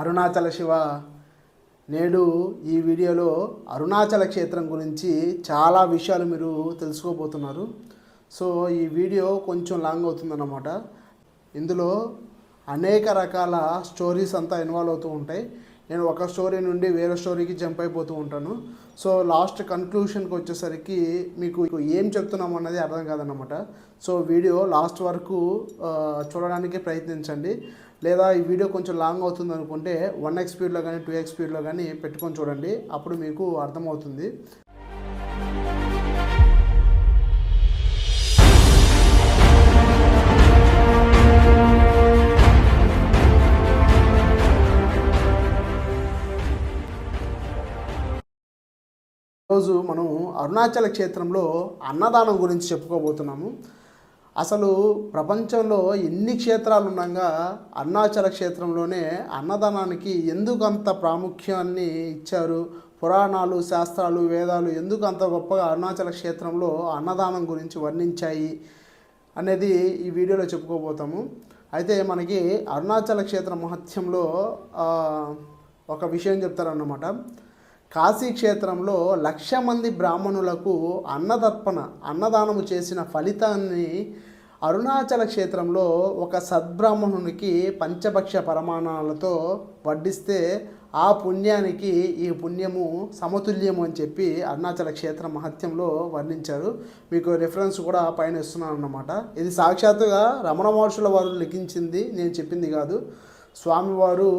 అరుణాచల శివ. నేడు ఈ వీడియోలో అరుణాచల క్షేత్రం గురించి చాలా విషయాలు మీరు తెలుసుకోబోతున్నారు. సో ఈ వీడియో కొంచెం లాంగ్ అవుతుందన్నమాట. ఇందులో అనేక రకాల స్టోరీస్ అంతా ఇన్వాల్వ్ అవుతూ ఉంటాయి. నేను ఒక స్టోరీ నుండి వేరే స్టోరీకి జంప్ అయిపోతూ ఉంటాను. సో లాస్ట్ కన్క్లూషన్కి వచ్చేసరికి మీకు ఏం చెప్తున్నాం అన్నది అర్థం కాదన్నమాట. సో వీడియో లాస్ట్ వరకు చూడడానికి ప్రయత్నించండి. లేదా ఈ వీడియో కొంచెం లాంగ్ అవుతుంది అనుకుంటే వన్ ఎక్స్ స్పీడ్లో కానీ టూ ఎక్స్ స్పీడ్లో కానీ పెట్టుకొని చూడండి. అప్పుడు మీకు అర్థమవుతుంది. ఈరోజు మనం అరుణాచల క్షేత్రంలో అన్నదానం గురించి చెప్పుకోబోతున్నాము. అసలు ప్రపంచంలో ఎన్ని క్షేత్రాలు ఉండగా అరుణాచల క్షేత్రంలోనే అన్నదానానికి ఎందుకు అంత ప్రాముఖ్యాన్ని ఇచ్చారు? పురాణాలు శాస్త్రాలు వేదాలు ఎందుకు అంత గొప్పగా అరుణాచల క్షేత్రంలో అన్నదానం గురించి వర్ణించాయి అనేది ఈ వీడియోలో చెప్పుకోబోతాము. అయితే మనకి అరుణాచల క్షేత్ర మహత్యంలో ఒక విషయం చెప్తారన్నమాట. కాశీ క్షేత్రంలో లక్ష మంది బ్రాహ్మణులకు అన్నదర్పణ అన్నదానము చేసిన ఫలితాన్ని అరుణాచల క్షేత్రంలో ఒక సద్బ్రాహ్మణునికి పంచభక్ష పరమాణాలతో వడ్డిస్తే ఆ పుణ్యానికి ఈ పుణ్యము సమతుల్యము అని చెప్పి అరుణాచల క్షేత్ర మహత్యంలో వర్ణించారు. మీకు రెఫరెన్స్ కూడా పైన ఇస్తున్నాను అన్నమాట ఇది సాక్షాత్తుగా రమణ మహర్షుల వారు లిఖించింది నేను చెప్పింది కాదు. స్వామివారు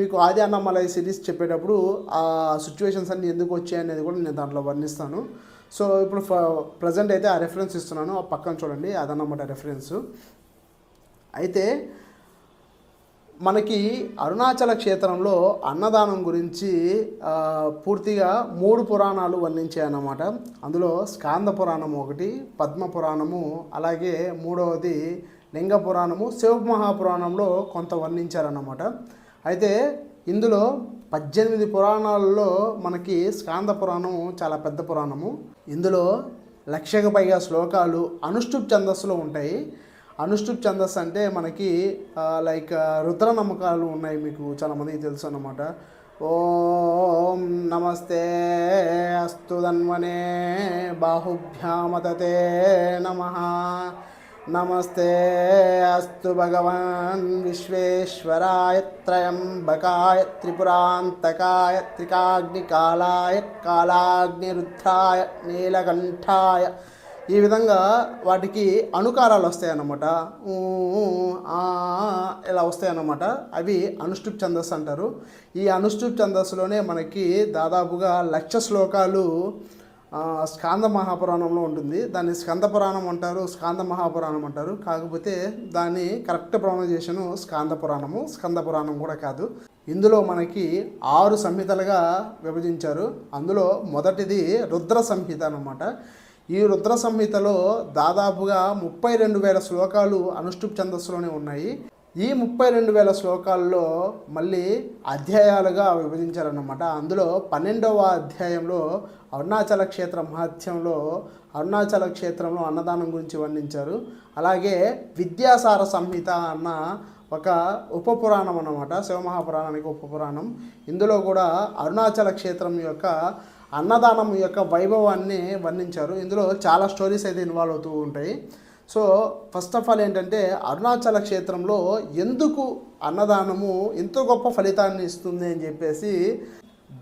మీకు ఆది అన్నమలై సిరీస్ చెప్పేటప్పుడు ఆ సిచ్యువేషన్స్ అన్ని ఎందుకు వచ్చాయనేది కూడా నేను దాంట్లో వర్ణిస్తాను. సో ఇప్పుడు ప్రజెంట్ అయితే ఆ రెఫరెన్స్ ఇస్తున్నాను. ఆ పక్కన చూడండి అదన్నమాట రెఫరెన్స్ అయితే మనకి అరుణాచల క్షేత్రంలో అన్నదానం గురించి పూర్తిగా మూడు పురాణాలు వర్ణించాయన్నమాట అందులో స్కాంద పురాణం ఒకటి పద్మ పురాణము అలాగే మూడవది లింగ పురాణము శివ మహాపురాణంలో కొంత వర్ణించారన్నమాట. అయితే ఇందులో పద్దెనిమిది పురాణాలలో మనకి స్కాంద పురాణం చాలా పెద్ద పురాణము. ఇందులో లక్షకు పైగా శ్లోకాలు అనుష్ఠుప్ ఛందస్సులో ఉంటాయి. అనుష్ఠుప్ ఛందస్సు అంటే మనకి లైక్ రుద్ర నమ్మకాలు ఉన్నాయి మీకు చాలామందికి తెలుసు అన్నమాట. ఓం నమస్తే అస్తు ధన్వనే బాహుభ్యామతతే నమ. నమస్తే అస్తు భగవాన్ విశ్వేశ్వరాయ త్రయంబకాయ త్రిపురాంతకాయ త్రికాగ్నికాలాయ కాలాగ్నిరుద్రాయ నీలకంఠాయ. ఈ విధంగా వాటికి అనుకారాలు వస్తాయన్నమాట. ఊ, ఆ, ఇలా వస్తాయన్నమాట. అవి అనుష్ఠుప్ ఛందస్సు అంటారు. ఈ అనుష్ఠుప్ ఛందస్సులోనే మనకి దాదాపుగా లక్ష శ్లోకాలు స్కాంద మహాపురాణంలో ఉంటుంది. దాన్ని స్కంద పురాణం అంటారు స్కాంద మహాపురాణం అంటారు. కాకపోతే దాన్ని కరెక్ట్ ప్రొనౌన్సియేషన్ స్కాంద పురాణము స్కంద పురాణం కూడా కాదు. ఇందులో మనకి ఆరు సంహితలుగా విభజించారు. అందులో మొదటిది రుద్ర సంహిత అనమాట ఈ రుద్ర సంహితలో దాదాపుగా ముప్పై రెండు వేల శ్లోకాలు అనుష్ఠుప్ ఛందస్సులోనే ఉన్నాయి. ఈ ముప్పై రెండు వేల శ్లోకాల్లో మళ్ళీ అధ్యాయాలుగా విభజించారన్నమాట. అందులో పన్నెండవ అధ్యాయంలో అరుణాచల క్షేత్ర మహత్యంలో అరుణాచల క్షేత్రంలో అన్నదానం గురించి వర్ణించారు. అలాగే విద్యాసార సంహిత అన్న ఒక ఉపపురాణం అన్నమాట శివమహాపురాణానికి ఉపపురాణం. ఇందులో కూడా అరుణాచల క్షేత్రం యొక్క అన్నదానం యొక్క వైభవాన్ని వర్ణించారు. ఇందులో చాలా స్టోరీస్ అయితే ఇన్వాల్వ్ అవుతూ ఉంటాయి. సో ఫస్ట్ ఆఫ్ ఆల్ ఏంటంటే అరుణాచల క్షేత్రంలో ఎందుకు అన్నదానము ఎంతో గొప్ప ఫలితాన్ని ఇస్తుంది అని చెప్పేసి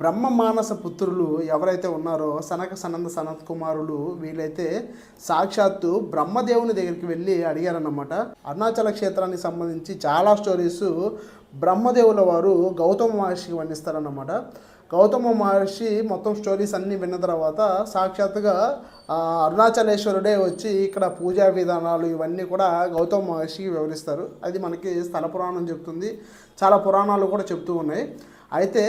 బ్రహ్మ మానస పుత్రులు ఎవరైతే ఉన్నారో సనక సనంద సనత్ కుమారులు వీళ్ళైతే సాక్షాత్తు బ్రహ్మదేవుని దగ్గరికి వెళ్ళి అడిగారన్నమాట. అరుణాచల క్షేత్రానికి సంబంధించి చాలా స్టోరీస్ బ్రహ్మదేవుల వారు గౌతమ మహర్షికి వర్ణిస్తారన్నమాట. గౌతమ మహర్షి మొత్తం స్టోరీస్ అన్నీ విన్న తర్వాత సాక్షాత్తుగా అరుణాచలేశ్వరుడే వచ్చి ఇక్కడ పూజా విధానాలు ఇవన్నీ కూడా గౌతమ మహర్షికి వివరిస్తారు. అది మనకి స్థల పురాణం చెప్తుంది. చాలా పురాణాలు కూడా చెప్తూ ఉన్నాయి. అయితే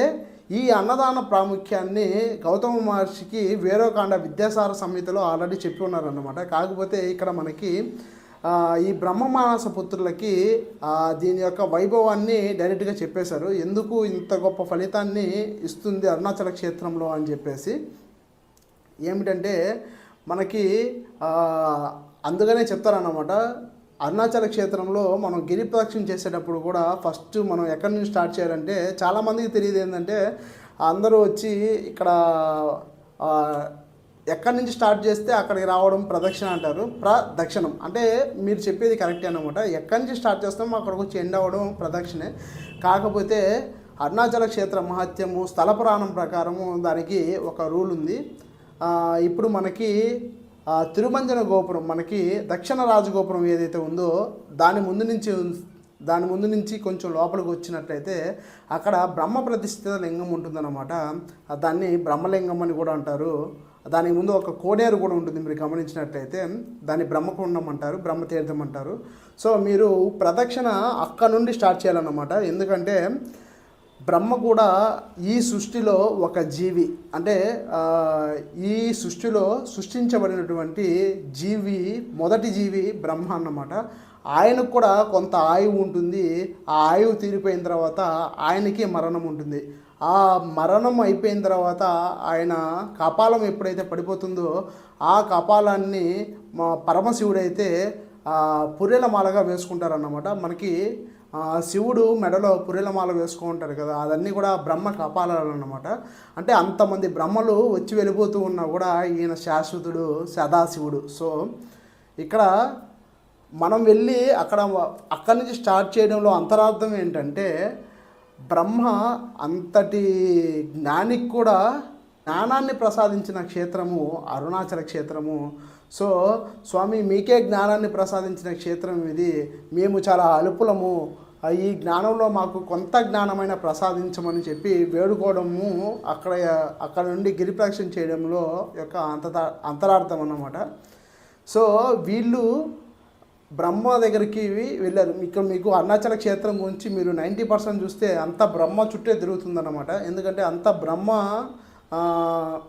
ఈ అన్నదాన ప్రాముఖ్యాన్ని గౌతమ మహర్షికి వేరోకాండ విద్యాసార సంహితలో ఆల్రెడీ చెప్పి ఉన్నారన్నమాట. కాకపోతే ఇక్కడ మనకి ఈ బ్రహ్మమానస పుత్రులకి దీని యొక్క వైభవాన్ని డైరెక్ట్గా చెప్పేశారు. ఎందుకు ఇంత గొప్ప ఫలితాన్ని ఇస్తుంది అరుణాచల క్షేత్రంలో అని చెప్పేసి? ఏమిటంటే మనకి అందుకనే చెప్తారన్నమాట. అరుణాచల క్షేత్రంలో మనం గిరి ప్రదక్షిణ చేసేటప్పుడు కూడా ఫస్ట్ మనం ఎక్కడి నుంచి స్టార్ట్ చేయాలంటే చాలామందికి తెలియదు ఏంటంటే అందరూ వచ్చి ఇక్కడ ఎక్కడి నుంచి స్టార్ట్ చేస్తే అక్కడికి రావడం ప్రదక్షిణ అంటారు. ప్రదక్షిణం. అంటే మీరు చెప్పేది కరెక్టే అనమాట ఎక్కడి నుంచి స్టార్ట్ చేస్తామో అక్కడికి వచ్చి ఎండ్ అవ్వడం ప్రదక్షిణే. కాకపోతే అరుణాచల క్షేత్ర మహత్యము స్థల పురాణం ప్రకారము దానికి ఒక రూల్ ఉంది. ఇప్పుడు మనకి తిరుమంజన గోపురం మనకి దక్షిణ రాజగోపురం ఏదైతే ఉందో దాని ముందు నుంచి దాని ముందు నుంచి కొంచెం లోపలికి వచ్చినట్లయితే అక్కడ బ్రహ్మ ప్రతిష్ఠిత లింగం ఉంటుందన్నమాట. దాన్ని బ్రహ్మలింగం అని కూడా అంటారు. దానికి ముందు ఒక కోనేరు కూడా ఉంటుంది మీరు గమనించినట్లయితే. దాన్ని బ్రహ్మకుండం అంటారు బ్రహ్మతీర్థం అంటారు. సో మీరు ప్రదక్షిణ అక్కడ నుండి స్టార్ట్ చేయాలన్నమాట. ఎందుకంటే బ్రహ్మ కూడా ఈ సృష్టిలో ఒక జీవి. అంటే ఈ సృష్టిలో సృష్టించబడినటువంటి జీవి మొదటి జీవి బ్రహ్మ అన్నమాట. ఆయనకు కూడా కొంత ఆయువు ఉంటుంది. ఆ ఆయువు తీరిపోయిన తర్వాత ఆయనకి మరణం ఉంటుంది. ఆ మరణం అయిపోయిన తర్వాత ఆయన కపాలం ఎప్పుడైతే పడిపోతుందో ఆ కపాలాన్ని మా పరమశివుడైతే ఆ, పుర్రెల మాలగా వేసుకుంటారన్నమాట. మనకి శివుడు మెడలో పురిలమాల వేసుకుంటారు కదా అదన్నీ కూడా బ్రహ్మ కపాలాలు అన్నమాట అంటే అంతమంది బ్రహ్మలు వచ్చి వెళ్ళిపోతూ ఉన్నా కూడా ఈయన శాశ్వతుడు సదాశివుడు. సో ఇక్కడ మనం వెళ్ళి అక్కడ అక్కడి నుంచి స్టార్ట్ చేయడంలో అంతరార్థం ఏంటంటే బ్రహ్మ అంతటి జ్ఞానికి కూడా జ్ఞానాన్ని ప్రసాదించిన క్షేత్రము అరుణాచల క్షేత్రము సో స్వామి మీకే జ్ఞానాన్ని ప్రసాదించిన క్షేత్రం ఇది. మేము చాలా అలుపులము. ఈ జ్ఞానంలో మాకు కొంత జ్ఞానమైన ప్రసాదించమని చెప్పి వేడుకోవడము అక్కడ అక్కడ నుండి గిరిప్రక్షణ చేయడంలో యొక్క అంత అంతరార్థం అన్నమాట. సో వీళ్ళు బ్రహ్మ దగ్గరికి వెళ్ళారు. ఇక్కడ మీకు అరుణాచల క్షేత్రం గురించి మీరు నైంటీ పర్సెంట్ చూస్తే అంత బ్రహ్మ చుట్టే తిరుగుతుందన్నమాట. ఎందుకంటే అంత బ్రహ్మ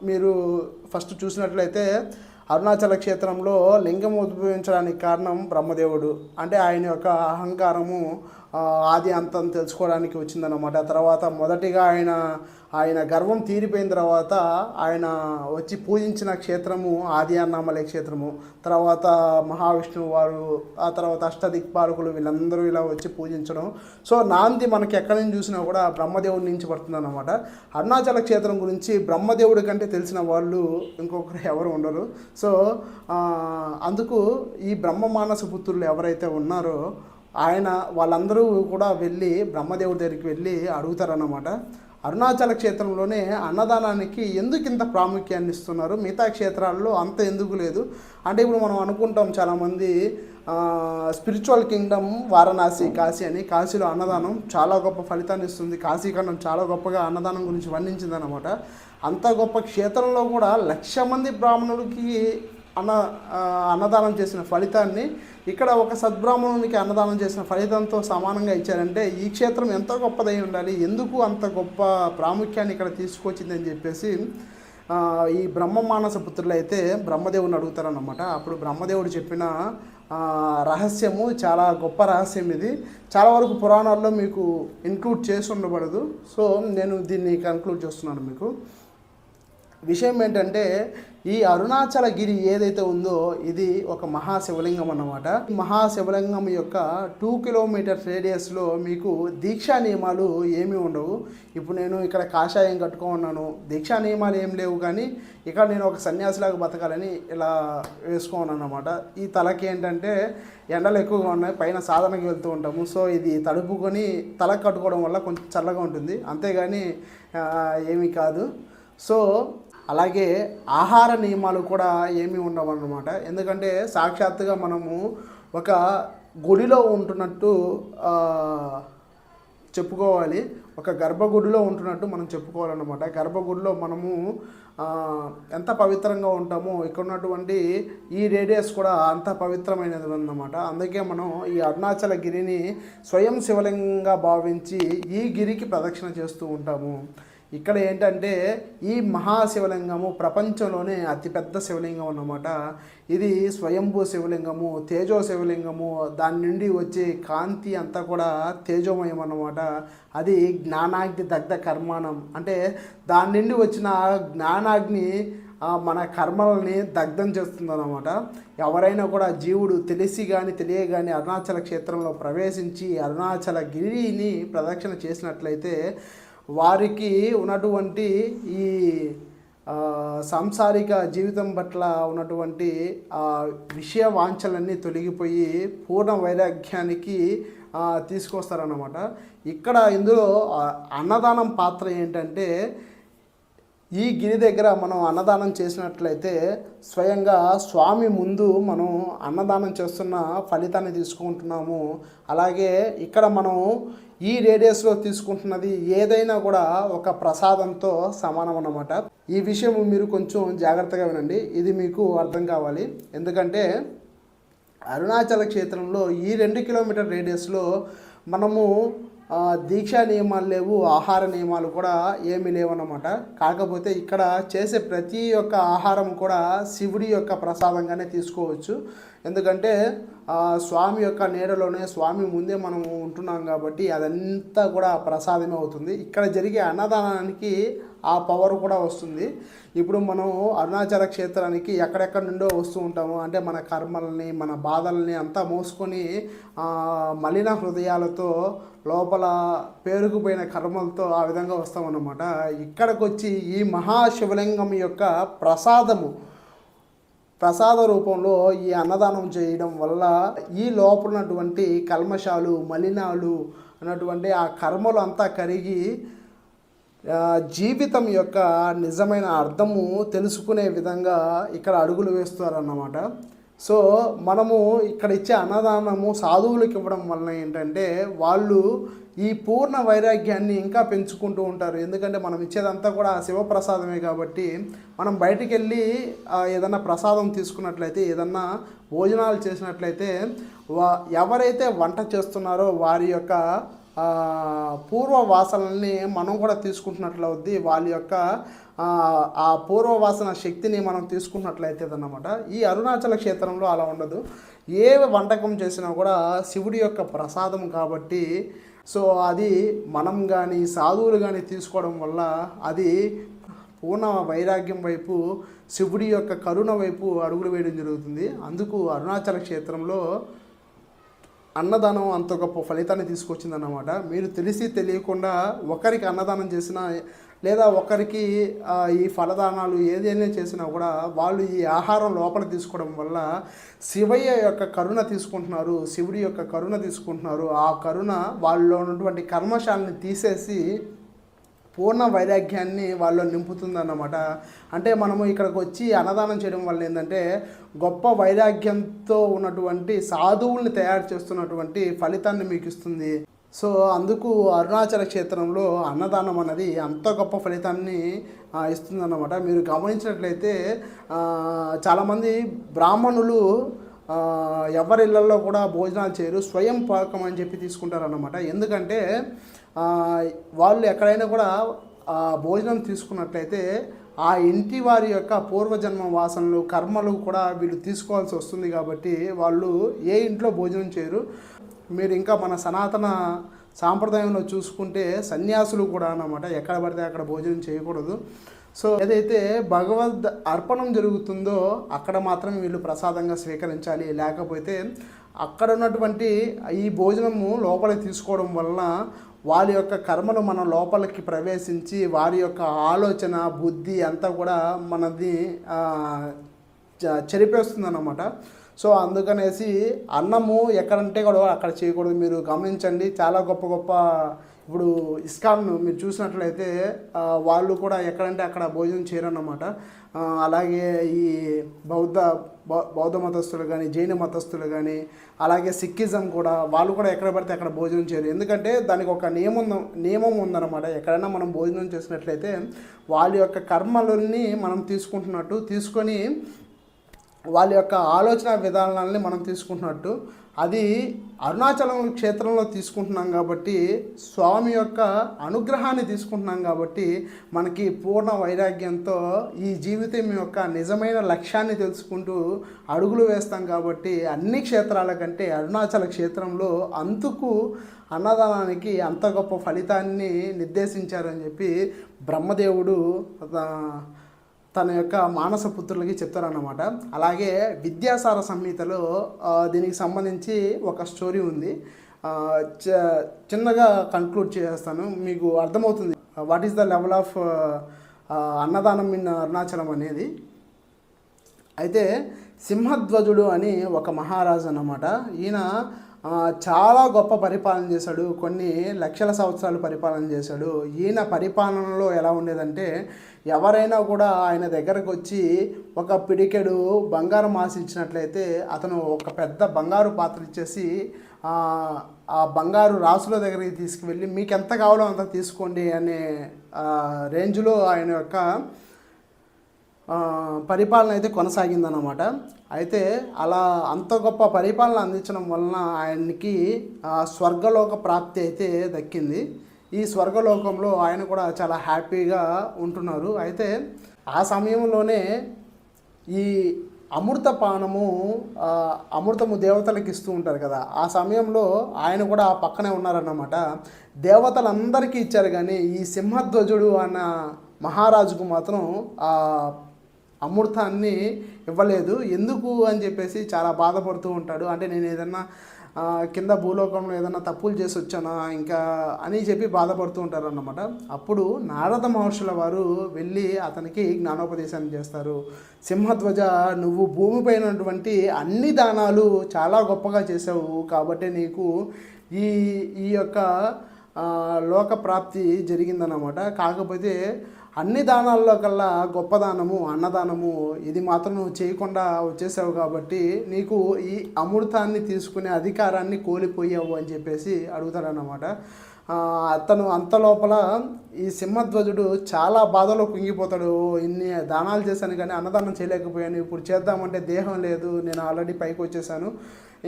మీరు ఫస్ట్ చూసినట్లయితే అరుణాచల క్షేత్రంలో లింగం ఉద్భవించడానికి కారణం బ్రహ్మదేవుడు. అంటే ఆయన యొక్క అహంకారము ఆది అంతం తెలుసుకోవడానికి వచ్చిందన్నమాట. తర్వాత మొదటిగా ఆయన ఆయన గర్వం తీరిపోయిన తర్వాత ఆయన వచ్చి పూజించిన క్షేత్రము ఆది క్షేత్రము. తర్వాత మహావిష్ణువు వారు ఆ తర్వాత అష్టదిక్పాలకులు వీళ్ళందరూ ఇలా వచ్చి పూజించడం. సో నాంది మనకి ఎక్కడి నుంచి చూసినా కూడా బ్రహ్మదేవుడి నుంచి పడుతుంది అనమాట అరుణాచల క్షేత్రం గురించి బ్రహ్మదేవుడి కంటే తెలిసిన వాళ్ళు ఇంకొకరు ఎవరు ఉండరు. సో అందుకు ఈ బ్రహ్మ మానస పుత్రులు ఎవరైతే ఉన్నారో ఆయన వాళ్ళందరూ కూడా వెళ్ళి బ్రహ్మదేవుడి దగ్గరికి వెళ్ళి అడుగుతారన్నమాట. అరుణాచల క్షేత్రంలోనే అన్నదానానికి ఎందుకు ఇంత ప్రాముఖ్యాన్ని ఇస్తున్నారు? మిగతా క్షేత్రాల్లో అంత ఎందుకు లేదు? అంటే ఇప్పుడు మనం అనుకుంటాం చాలామంది స్పిరిచువల్ కింగ్డమ్ వారణాసి కాశీ అని. కాశీలో అన్నదానం చాలా గొప్ప ఫలితాన్ని ఇస్తుంది. కాశీఖండం చాలా గొప్పగా అన్నదానం గురించి వర్ణించిందనమాట అంత గొప్ప క్షేత్రంలో కూడా లక్ష మంది బ్రాహ్మణులకి అన్న అన్నదానం చేసిన ఫలితాన్ని ఇక్కడ ఒక సద్బ్రాహ్మణునికి అన్నదానం చేసిన ఫలితంతో సమానంగా ఇచ్చారంటే ఈ క్షేత్రం ఎంత గొప్పదై ఉండాలి. ఎందుకు అంత గొప్ప ప్రాముఖ్యాన్ని ఇక్కడ తీసుకొచ్చిందని చెప్పేసి ఈ బ్రహ్మ మానస పుత్రులు అయితే బ్రహ్మదేవుని అడుగుతారన్నమాట. అప్పుడు బ్రహ్మదేవుడు చెప్పిన రహస్యము చాలా గొప్ప రహస్యం ఇది. చాలా వరకు పురాణాల్లో మీకు ఇంక్లూడ్ చేసి ఉండబడదు. సో నేను దీన్ని కన్క్లూడ్ చేస్తున్నాను మీకు. విషయం ఏంటంటే ఈ అరుణాచల గిరి ఏదైతే ఉందో ఇది ఒక మహాశివలింగం అన్నమాట. మహాశివలింగం యొక్క టూ కిలోమీటర్స్ రేడియస్లో మీకు దీక్షా నియమాలు ఏమీ ఉండవు. ఇప్పుడు నేను ఇక్కడ కాషాయం కట్టుకో ఉన్నాను దీక్షా నియమాలు ఏం లేవు కానీ ఇక్కడ నేను ఒక సన్యాసిలాగా బతకాలని ఇలా వేసుకోను అన్నమాట ఈ తలకి ఏంటంటే ఎండలు ఎక్కువగా ఉన్నాయి. పైన సాధనకి వెళ్తూ ఉంటాము. సో ఇది తడుపుకొని తలకు కట్టుకోవడం వల్ల కొంచెం చల్లగా ఉంటుంది. అంతేగాని ఏమీ కాదు. సో అలాగే ఆహార నియమాలు కూడా ఏమీ ఉండవన్నమాట. ఎందుకంటే సాక్షాత్తుగా మనము ఒక గుడిలో ఉంటున్నట్టు చెప్పుకోవాలి. ఒక గర్భగుడిలో ఉంటున్నట్టు మనం చెప్పుకోవాలన్నమాట. గర్భగుడిలో మనము ఎంత పవిత్రంగా ఉంటామో ఇక్కడ ఉన్నటువంటి ఈ రేడియస్ కూడా అంత పవిత్రమైనది అన్నమాట అందుకే మనం ఈ అరుణాచల గిరిని స్వయం శివలింగంగా భావించి ఈ గిరికి ప్రదక్షిణ చేస్తూ ఉంటాము. ఇక్కడ ఏంటంటే ఈ మహాశివలింగము ప్రపంచంలోనే అతిపెద్ద శివలింగం అన్నమాట. ఇది స్వయంభూ శివలింగము తేజో శివలింగము దాని నుండి వచ్చే కాంతి అంతా కూడా తేజోమయం అన్నమాట. అది జ్ఞానాగ్ని దగ్ధ కర్మాణం అంటే దాని నుండి వచ్చిన జ్ఞానాగ్ని మన కర్మలని దగ్ధం చేస్తుందన్నమాట ఎవరైనా కూడా జీవుడు తెలిసి కానీ తెలియ కానీ అరుణాచల క్షేత్రంలో ప్రవేశించి అరుణాచల గిరిని ప్రదక్షిణ చేసినట్లయితే వారికి ఉన్నటువంటి ఈ సాంసారిక జీవితం పట్ల ఉన్నటువంటి ఆ విషయ వాంఛలన్నీ తొలగిపోయి పూర్ణ వైరాగ్యానికి ఆ, తీసుకొస్తారన్నమాట. ఇక్కడ ఇందులో అన్నదానం పాత్ర ఏంటంటే ఈ గిరి దగ్గర మనం అన్నదానం చేసినట్లయితే స్వయంగా స్వామి ముందు మనం అన్నదానం చేస్తున్న ఫలితాన్ని తీసుకుంటున్నాము. అలాగే ఇక్కడ మనం ఈ రేడియస్లో తీసుకుంటున్నది ఏదైనా కూడా ఒక ప్రసాదంతో సమానం అన్నమాట. ఈ విషయం మీరు కొంచెం జాగ్రత్తగా వినండి. ఇది మీకు అర్థం కావాలి. ఎందుకంటే అరుణాచల క్షేత్రంలో ఈ రెండు కిలోమీటర్ రేడియస్లో మనము దీక్షా నియమాలు లేవు ఆహార నియమాలు కూడా ఏమీ లేవన్నమాట. కాకపోతే ఇక్కడ చేసే ప్రతి ఒక్క ఆహారం కూడా శివుడి యొక్క ప్రసాదంగానే తీసుకోవచ్చు. ఎందుకంటే స్వామి యొక్క నీడలోనే స్వామి ముందే మనం ఉంటున్నాం కాబట్టి అదంతా కూడా ప్రసాదమే అవుతుంది. ఇక్కడ జరిగే అన్నదానానికి ఆ పవర్ కూడా వస్తుంది. ఇప్పుడు మనం అరుణాచల క్షేత్రానికి ఎక్కడెక్కడ నుండో వస్తూ ఉంటాము. అంటే మన కర్మల్ని మన బాధల్ని అంతా మోసుకొని మలిన హృదయాలతో లోపల పేరుకుపోయిన కర్మలతో ఆ విధంగా వస్తామన్నమాట. ఇక్కడికి వచ్చి ఈ మహాశివలింగం యొక్క ప్రసాదము ప్రసాద రూపంలో ఈ అన్నదానం చేయడం వల్ల ఈ లోపల ఉన్నటువంటి కల్మషాలు మలినాలు అన్నటువంటి ఆ కర్మలు అంతా కరిగి జీవితం యొక్క నిజమైన అర్థము తెలుసుకునే విధంగా ఇక్కడ అడుగులు వేస్తారన్నమాట. సో మనము ఇక్కడ ఇచ్చే అన్నదానము సాధువులకు ఇవ్వడం వలన ఏంటంటే వాళ్ళు ఈ పూర్ణ వైరాగ్యాన్ని ఇంకా పెంచుకుంటూ ఉంటారు. ఎందుకంటే మనం ఇచ్చేదంతా కూడా శివప్రసాదమే కాబట్టి మనం బయటికి వెళ్ళి ఏదన్నా ప్రసాదం తీసుకున్నట్లయితే ఏదన్నా భోజనాలు చేసినట్లయితే వా ఎవరైతే వంట చేస్తున్నారో వారి యొక్క పూర్వ వాసనల్ని మనం కూడా తీసుకుంటున్నట్లు అవుద్ది వాళ్ళ యొక్క ఆ, పూర్వ వాసన శక్తిని మనం తీసుకున్నట్లయితే అన్నమాట ఈ అరుణాచల క్షేత్రంలో అలా ఉండదు. ఏ వంటకం చేసినా కూడా శివుడి యొక్క ప్రసాదం కాబట్టి సో అది మనం కానీ సాధువులు కానీ తీసుకోవడం వల్ల అది పూర్ణ వైరాగ్యం వైపు శివుడి యొక్క కరుణ వైపు అడుగులు వేయడం జరుగుతుంది. అందుకు అరుణాచల క్షేత్రంలో అన్నదానం అంత గొప్ప ఫలితాన్ని తీసుకొచ్చిందన్నమాట. మీరు తెలిసి తెలియకుండా ఒకరికి అన్నదానం చేసినా లేదా ఒకరికి ఈ ఫలదానాలు ఏదైనా చేసినా కూడా వాళ్ళు ఈ ఆహారం లోపల తీసుకోవడం వల్ల శివయ్య యొక్క కరుణ తీసుకుంటున్నారు శివుడి యొక్క కరుణ తీసుకుంటున్నారు. ఆ కరుణ వాళ్ళలో ఉన్నటువంటి కర్మశాలని తీసేసి పూర్ణ వైరాగ్యాన్ని వాళ్ళు నింపుతుందన్నమాట. అంటే మనము ఇక్కడికి వచ్చి అన్నదానం చేయడం వల్ల ఏంటంటే గొప్ప వైరాగ్యంతో ఉన్నటువంటి సాధువుల్ని తయారు చేస్తున్నటువంటి ఫలితాన్ని మీకు ఇస్తుంది. సో అందుకు అరుణాచల క్షేత్రంలో అన్నదానం అనేది అంత గొప్ప ఫలితాన్ని ఇస్తుందన్నమాట. మీరు గమనించినట్లయితే చాలామంది బ్రాహ్మణులు ఎవరి ఇళ్ళలో కూడా భోజనాలు చేయరు స్వయం పాకం అని చెప్పి తీసుకుంటారన్నమాట. ఎందుకంటే వాళ్ళు ఎక్కడైనా కూడా ఆ, భోజనం తీసుకున్నట్లయితే ఆ ఇంటి వారి యొక్క పూర్వజన్మ వాసనలు కర్మలు కూడా వీళ్ళు తీసుకోవాల్సి వస్తుంది కాబట్టి వాళ్ళు ఏ ఇంట్లో భోజనం చేయరు. మీరు ఇంకా మన సనాతన సాంప్రదాయంలో చూసుకుంటే సన్యాసులు కూడా అన్నమాట. ఎక్కడ పడితే అక్కడ భోజనం చేయకూడదు. సో ఏదైతే భగవద్ అర్పణం జరుగుతుందో అక్కడ మాత్రం వీళ్ళు ప్రసాదంగా స్వీకరించాలి. లేకపోతే అక్కడ ఉన్నటువంటి ఈ భోజనము లోపల తీసుకోవడం వలన వారి యొక్క కర్మలు మన లోపలికి ప్రవేశించి వారి యొక్క ఆలోచన బుద్ధి అంతా కూడా మనది చ- చెరిపేస్తుంది అన్నమాట సో అందుకనేసి అన్నము ఎక్కడంటే కూడా అక్కడ చేయకూడదు. మీరు గమనించండి. చాలా గొప్ప గొప్ప ఇప్పుడు ఇస్కాన్ మీరు చూసినట్లయితే వాళ్ళు కూడా ఎక్కడంటే అక్కడ భోజనం చేయరన్నమాట. అలాగే ఈ బౌద్ధ బౌద్ధ మతస్థులు కానీ జైన మతస్థులు కానీ అలాగే సిక్కిజం కూడా వాళ్ళు కూడా ఎక్కడ పడితే అక్కడ భోజనం చేయరు. ఎందుకంటే దానికి ఒక నియమం నియమం ఉందన్నమాట. ఎక్కడైనా మనం భోజనం చేసినట్లయితే వాళ్ళ యొక్క కర్మలని మనం తీసుకుంటున్నట్టు తీసుకొని వాళ్ళ యొక్క ఆలోచన విధానాలని మనం తీసుకుంటున్నట్టు అది అరుణాచలం క్షేత్రంలో తీసుకుంటున్నాం కాబట్టి స్వామి యొక్క అనుగ్రహాన్ని తీసుకుంటున్నాం కాబట్టి మనకి పూర్ణ వైరాగ్యంతో ఈ జీవితం యొక్క నిజమైన లక్ష్యాన్ని తెలుసుకుంటూ అడుగులు వేస్తాం కాబట్టి అన్ని క్షేత్రాల కంటే అరుణాచల క్షేత్రంలో అందుకు అన్నదానానికి అంత గొప్ప ఫలితాన్ని నిర్దేశించారని చెప్పి బ్రహ్మదేవుడు తన యొక్క మానస పుత్రులకి చెప్తారన్నమాట. అలాగే విద్యాసార సంహితలో దీనికి సంబంధించి ఒక స్టోరీ ఉంది. చ- చిన్నగా కన్క్లూడ్ చేస్తాను మీకు అర్థమవుతుంది. What is the level of అన్నదానం ఇన్ అరుణాచలం అనేది. అయితే సింహధ్వజుడు అని ఒక మహారాజు అన్నమాట. ఈయన చాలా గొప్ప పరిపాలన చేశాడు. కొన్ని లక్షల సంవత్సరాలు పరిపాలన చేశాడు. ఈయన పరిపాలనలో ఎలా ఉండేదంటే ఎవరైనా కూడా ఆయన దగ్గరకు వచ్చి ఒక పిడికెడు బంగారం ఆశించినట్లయితే అతను ఒక పెద్ద బంగారు పాత్ర ఇచ్చేసి ఆ, బంగారు రాసుల దగ్గరికి తీసుకువెళ్ళి మీకు ఎంత కావాలో అంత తీసుకోండి అనే రేంజ్లో ఆయన యొక్క పరిపాలన అయితే కొనసాగిందన్నమాట. అయితే అలా అంత గొప్ప పరిపాలన అందించడం వలన ఆయనకి స్వర్గలోక ప్రాప్తి అయితే దక్కింది. ఈ స్వర్గలోకంలో ఆయన కూడా చాలా హ్యాపీగా ఉంటున్నారు. అయితే ఆ సమయంలోనే ఈ అమృత పానము అమృతము దేవతలకు ఇస్తూ ఉంటారు కదా ఆ సమయంలో ఆయన కూడా ఆ పక్కనే ఉన్నారన్నమాట. దేవతలందరికీ ఇచ్చారు కానీ ఈ సింహధ్వజుడు అన్న మహారాజుకు మాత్రం అమృతాన్ని ఇవ్వలేదు. ఎందుకు అని చెప్పేసి చాలా బాధపడుతూ ఉంటాడు. అంటే నేను ఏదన్నా కింద భూలోకంలో ఏదన్నా తప్పులు చేసి వచ్చానా ఇంకా అని చెప్పి బాధపడుతూ ఉంటారు అన్నమాట అప్పుడు నారద మహర్షుల వారు వెళ్ళి అతనికి జ్ఞానోపదేశాన్ని చేస్తారు. సింహధ్వజ నువ్వు భూమిపైన ఉన్నటువంటి అన్ని దానాలు చాలా గొప్పగా చేసావు కాబట్టి నీకు ఈ ఈ యొక్క లోక ప్రాప్తి జరిగిందన్నమాట. కాకపోతే అన్ని దానాల్లో కల్లా గొప్ప దానము అన్నదానము ఇది మాత్రం నువ్వు చేయకుండా వచ్చేసావు కాబట్టి నీకు ఈ అమృతాన్ని తీసుకునే అధికారాన్ని కోల్పోయావు అని చెప్పేసి అడుగుతాడనమాట అతను అంత లోపల ఈ సింహధ్వజుడు చాలా బాధలో కుంగిపోతాడు. ఇన్ని దానాలు చేశాను కానీ అన్నదానం చేయలేకపోయాను. ఇప్పుడు చేద్దామంటే దేహం లేదు. నేను ఆల్రెడీ పైకి వచ్చేసాను.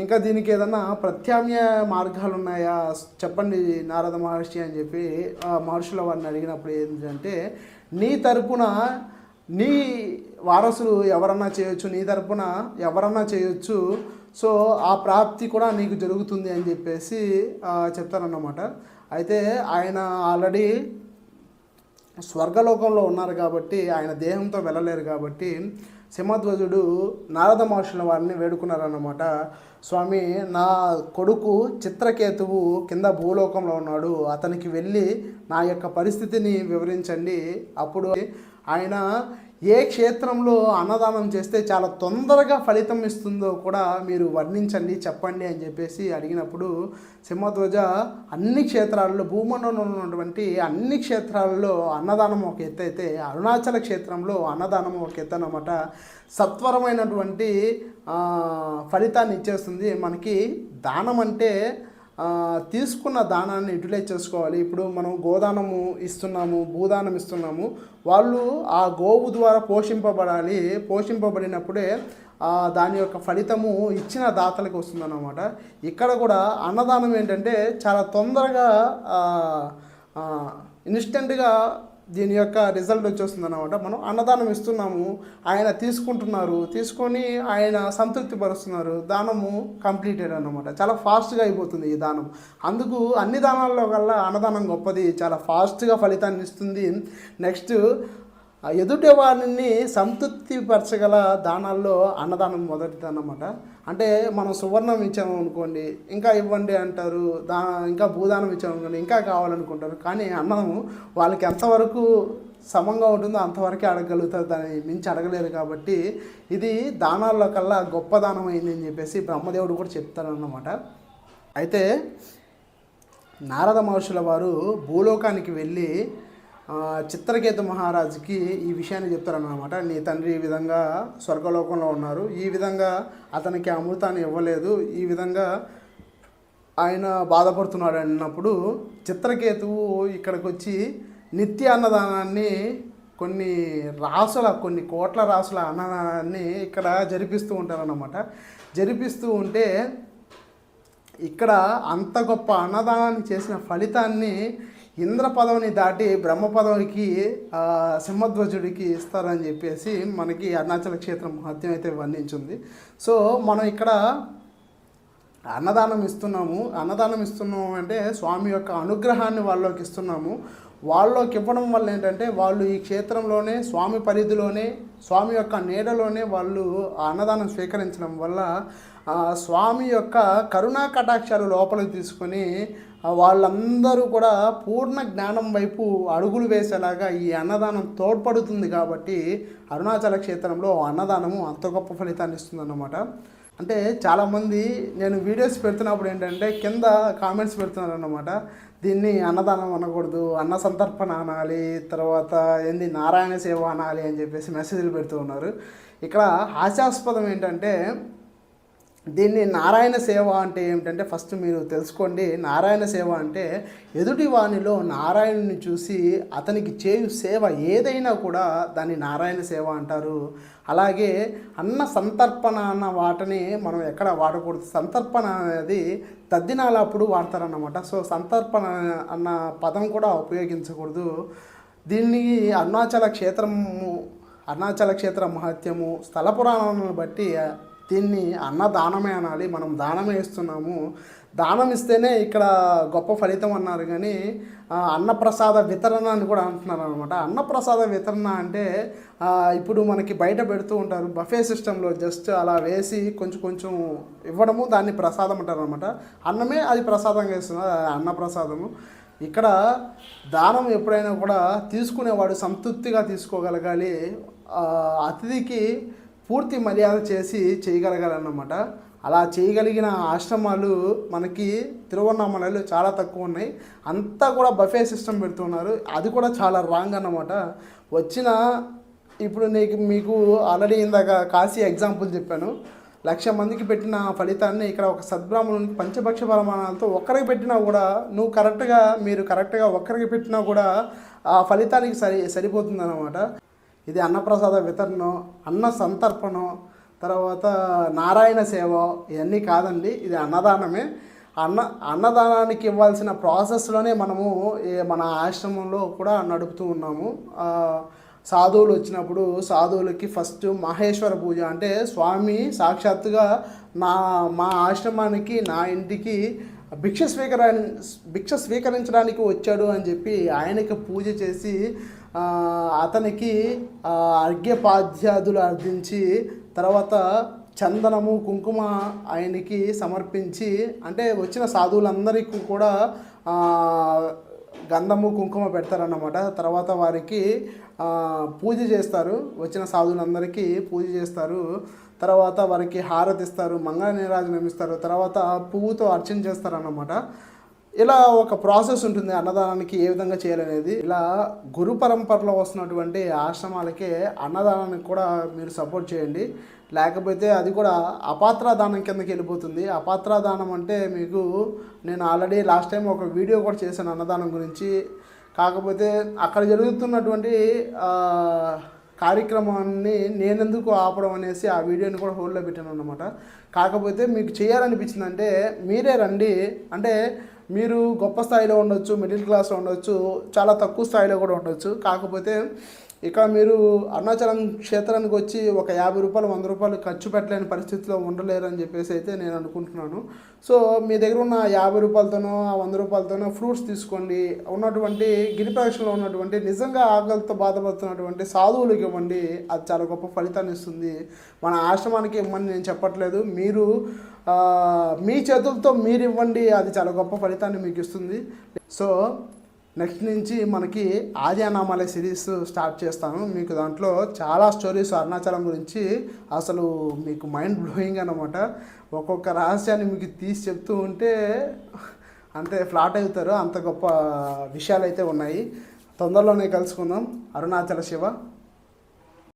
ఇంకా దీనికి ఏదన్నా ప్రత్యామ్నాయ మార్గాలు ఉన్నాయా? చెప్పండి నారద మహర్షి అని చెప్పి మహర్షుల వారిని అడిగినప్పుడు ఏంటంటే నీ తరపున నీ వారసులు ఎవరన్నా చేయొచ్చు నీ తరపున ఎవరన్నా చేయొచ్చు. సో ఆ ప్రాప్తి కూడా నీకు జరుగుతుంది అని చెప్పేసి చెప్తారన్నమాట. అయితే ఆయన ఆల్రెడీ స్వర్గలోకంలో ఉన్నారు కాబట్టి ఆయన దేహంతో వెళ్ళలేరు కాబట్టి సింహధ్వజుడు నారద మహర్షుల వారిని వేడుకున్నారన్నమాట. స్వామి నా కొడుకు చిత్రకేతువు కింద భూలోకంలో ఉన్నాడు. అతనికి వెళ్ళి నా యొక్క పరిస్థితిని వివరించండి. అప్పుడు ఆయన ఏ క్షేత్రంలో అన్నదానం చేస్తే చాలా తొందరగా ఫలితం ఇస్తుందో కూడా మీరు వర్ణించండి చెప్పండి అని చెప్పేసి అడిగినప్పుడు సింహధ్వజ అన్ని క్షేత్రాల్లో భూమండలంలో ఉన్నటువంటి అన్ని క్షేత్రాల్లో అన్నదానం ఒక ఎత్తు అయితే అరుణాచల క్షేత్రంలో అన్నదానం ఒక ఎత్తు అనమాట సత్వరమైనటువంటి ఫలితాన్ని ఇచ్చేస్తుంది. మనకి దానం అంటే తీసుకున్న దానాన్ని యూటిలైజ్ చేసుకోవాలి. ఇప్పుడు మనం గోదానము ఇస్తున్నాము భూదానం ఇస్తున్నాము. వాళ్ళు ఆ గోవు ద్వారా పోషింపబడాలి. పోషింపబడినప్పుడే దాని యొక్క ఫలితము ఇచ్చిన దాతలకు వస్తుందన్నమాట. ఇక్కడ కూడా అన్నదానం ఏంటంటే చాలా తొందరగా ఇన్స్టెంట్గా దీని యొక్క రిజల్ట్ వచ్చేస్తుంది అనమాట మనం అన్నదానం ఇస్తున్నాము ఆయన తీసుకుంటున్నారు తీసుకొని ఆయన సంతృప్తి పరుస్తున్నారు దానము కంప్లీటెడ్ అనమాట చాలా ఫాస్ట్గా అయిపోతుంది ఈ దానం. అందుకు అన్ని దానాల్లో కల్లా అన్నదానం గొప్పది చాలా ఫాస్ట్గా ఫలితాన్ని ఇస్తుంది. నెక్స్ట్ ఎదుటి వారిని సంతృప్తిపరచగల దానాల్లో అన్నదానం మొదటిది అన్నమాట. అంటే మనం సువర్ణం ఇచ్చాము అనుకోండి ఇంకా ఇవ్వండి అంటారు దా ఇంకా భూదానం ఇచ్చాము అనుకోండి ఇంకా కావాలనుకుంటారు. కానీ అన్నం వాళ్ళకి ఎంతవరకు సమంగా ఉంటుందో అంతవరకే అడగలుగుతారు. దాన్ని మించి అడగలేరు కాబట్టి ఇది దానాల్లో కల్లా గొప్ప దానం అయింది అని చెప్పేసి బ్రహ్మదేవుడు కూడా చెప్తారన్నమాట. అయితే నారద మహర్షుల వారు భూలోకానికి వెళ్ళి చిత్రకేతు మహారాజుకి ఈ విషయాన్ని చెప్తారన్నమాట. నీ తండ్రి ఈ విధంగా స్వర్గలోకంలో ఉన్నారు. ఈ విధంగా అతనికి అమృతాన్ని ఇవ్వలేదు. ఈ విధంగా ఆయన బాధపడుతున్నాడు అన్నప్పుడు చిత్రకేతువు ఇక్కడికి వచ్చి నిత్య అన్నదానాన్ని కొన్ని రాసుల కొన్ని కోట్ల రాసుల అన్నదానాన్ని ఇక్కడ జరిపిస్తూ ఉంటారన్నమాట. జరిపిస్తూ ఉంటే ఇక్కడ అంత గొప్ప అన్నదానాన్ని చేసిన ఫలితాన్ని ఇంద్ర పదవిని దాటి బ్రహ్మ పదవికి సింహధ్వజుడికి ఇస్తారని చెప్పేసి మనకి అరుణాచల క్షేత్రం మహత్యం అయితే వర్ణించింది. సో మనం ఇక్కడ అన్నదానం ఇస్తున్నాము. అన్నదానం ఇస్తున్నాము అంటే స్వామి యొక్క అనుగ్రహాన్ని వాళ్ళకి ఇస్తున్నాము. వాళ్ళకి ఇవ్వడం వల్ల ఏంటంటే వాళ్ళు ఈ క్షేత్రంలోనే స్వామి పరిధిలోనే స్వామి యొక్క నీడలోనే వాళ్ళు ఆ అన్నదానం స్వీకరించడం వల్ల స్వామి యొక్క కరుణా కటాక్షాలు లోపలికి తీసుకొని వాళ్ళందరూ కూడా పూర్ణ జ్ఞానం వైపు అడుగులు వేసేలాగా ఈ అన్నదానం తోడ్పడుతుంది కాబట్టి అరుణాచల క్షేత్రంలో అన్నదానము అంత గొప్ప ఫలితాన్ని ఇస్తుందన్నమాట. అంటే చాలామంది నేను వీడియోస్ పెడుతున్నప్పుడు ఏంటంటే కింద కామెంట్స్ పెడుతున్నారు అన్నమాట దీన్ని అన్నదానం అనకూడదు అన్న సంతర్పణ అనాలి తర్వాత ఏంది నారాయణ సేవ అనాలి అని చెప్పేసి మెసేజ్లు పెడుతూ ఉన్నారు. ఇక్కడ హాస్యాస్పదం ఏంటంటే దీన్ని నారాయణ సేవ అంటే ఏమిటంటే ఫస్ట్ మీరు తెలుసుకోండి నారాయణ సేవ అంటే ఎదుటి వానిలో నారాయణుని చూసి అతనికి చేయు సేవ ఏదైనా కూడా దాన్ని నారాయణ సేవ అంటారు. అలాగే అన్న సంతర్పణ అన్న వాటిని మనం ఎక్కడ వాడకూడదు. సంతర్పణ అనేది తద్దినాలప్పుడు వాడతారన్నమాట. సో సంతర్పణ అన్న పదం కూడా ఉపయోగించకూడదు. దీన్ని అరుణాచల క్షేత్రము అరుణాచల క్షేత్ర మహత్యము స్థల పురాణాలను బట్టి దీన్ని అన్నదానమే అనాలి మనం దానమే ఇస్తున్నాము దానం ఇస్తేనే ఇక్కడ గొప్ప ఫలితం అన్నారు కానీ అన్నప్రసాద వితరణ అని కూడా అంటున్నారు అనమాట అన్నప్రసాద వితరణ అంటే ఇప్పుడు మనకి బయట పెడుతూ ఉంటారు బఫే సిస్టంలో జస్ట్ అలా వేసి కొంచెం కొంచెం ఇవ్వడము దాన్ని ప్రసాదం అంటారు అనమాట అన్నమే అది ప్రసాదంగా ఇస్తున్నారు అన్నప్రసాదము. ఇక్కడ దానం ఎప్పుడైనా కూడా తీసుకునేవాడు సంతృప్తిగా తీసుకోగలగాలి. అతిథికి పూర్తి మర్యాద చేసి చేయగలగాలన్నమాట. అలా చేయగలిగిన ఆశ్రమాలు మనకి తిరువన్నామలలో చాలా తక్కువ ఉన్నాయి. అంతా కూడా బఫే సిస్టమ్ పెడుతున్నారు. అది కూడా చాలా రాంగ్ అన్నమాట. వచ్చిన ఇప్పుడు నీకు మీకు ఆల్రెడీ ఇందాక కాశీ ఎగ్జాంపుల్ చెప్పాను. లక్ష మందికి పెట్టిన ఫలితాన్ని ఇక్కడ ఒక సద్బ్రాహ్మణునికి పంచభక్ష ప్రమాణాలతో ఒక్కరికి పెట్టినా కూడా నువ్వు కరెక్ట్గా మీరు కరెక్ట్గా ఒక్కరికి పెట్టినా కూడా ఆ ఫలితానికి సరి సరిపోతుంది ఇది అన్నప్రసాద వితరణం అన్న సంతర్పణం తర్వాత నారాయణ సేవ ఇవన్నీ కాదండి. ఇది అన్నదానమే. అన్న అన్నదానానికి ఇవ్వాల్సిన ప్రాసెస్లోనే మనము మన ఆశ్రమంలో కూడా నడుపుతూ ఉన్నాము. సాధువులు వచ్చినప్పుడు సాధువులకి ఫస్ట్ మహేశ్వర పూజ అంటే స్వామి సాక్షాత్తుగా నా మా ఆశ్రమానికి నా ఇంటికి భిక్ష స్వీకరా భిక్ష స్వీకరించడానికి వచ్చాడు అని చెప్పి ఆయనకి పూజ చేసి అతనికి అర్ఘ్యపాధ్యాదులు అర్థించి అర్ధించి తర్వాత చందనము కుంకుమ ఆయనకి సమర్పించి అంటే వచ్చిన సాధువులందరికీ కూడా గంధము కుంకుమ పెడతారన్నమాట. తర్వాత వారికి పూజ చేస్తారు. వచ్చిన సాధువులందరికీ పూజ చేస్తారు. తర్వాత వారికి హారతి ఇస్తారు మంగళ నీరాజనం ఇస్తారు. తర్వాత పువ్వుతో అర్చన చేస్తారన్నమాట. ఇలా ఒక ప్రాసెస్ ఉంటుంది అన్నదానానికి ఏ విధంగా చేయాలనేది. ఇలా గురు పరంపరలో వస్తున్నటువంటి ఆశ్రమాలకే అన్నదానానికి కూడా మీరు సపోర్ట్ చేయండి. లేకపోతే అది కూడా అపాత్ర దానం కిందకి వెళ్ళిపోతుంది. అపాత్ర దానం అంటే మీకు నేను ఆల్రెడీ లాస్ట్ టైం ఒక వీడియో కూడా చేశాను అన్నదానం గురించి. కాకపోతే అక్కడ జరుగుతున్నటువంటి కార్యక్రమాన్ని నేనెందుకు ఆపడం అనేసి ఆ వీడియోని కూడా హోల్డ్లో పెట్టాను అనమాట కాకపోతే మీకు చేయాలనిపించిందంటే మీరే రండి. అంటే మీరు గొప్ప స్థాయిలో ఉండొచ్చు మిడిల్ క్లాస్లో ఉండొచ్చు చాలా తక్కువ స్థాయిలో కూడా ఉండొచ్చు. కాకపోతే ఇక మీరు అరుణాచలం క్షేత్రానికి వచ్చి ఒక యాభై రూపాయలు వంద రూపాయలు ఖర్చు పెట్టలేని పరిస్థితిలో ఉండలేరు అని చెప్పేసి అయితే నేను అనుకుంటున్నాను. సో మీ దగ్గర ఉన్న యాభై రూపాయలతోనో ఆ వంద రూపాయలతోనో ఫ్రూట్స్ తీసుకోండి. ఉన్నటువంటి గిరి ఉన్నటువంటి నిజంగా ఆకలితో బాధపడుతున్నటువంటి సాధువులకు ఇవ్వండి. అది చాలా గొప్ప ఫలితాన్ని ఇస్తుంది. మన ఆశ్రమానికి ఇవ్వమని నేను చెప్పట్లేదు. మీరు మీ చేతులతో మీరు ఇవ్వండి అది చాలా గొప్ప ఫలితాన్ని మీకు ఇస్తుంది. సో నెక్స్ట్ నుంచి మనకి ఆద్యానామాలయ సిరీస్ స్టార్ట్ చేస్తాను. మీకు దాంట్లో చాలా స్టోరీస్ అరుణాచలం గురించి అసలు మీకు మైండ్ బ్లోయింగ్ అనమాట ఒక్కొక్క రహస్యాన్ని మీకు తీసి చెప్తూ ఉంటే అంతే ఫ్లాట్ అవుతారు. అంత గొప్ప విషయాలు అయితే ఉన్నాయి. తొందరలోనే కలుసుకుందాం. అరుణాచల శివ.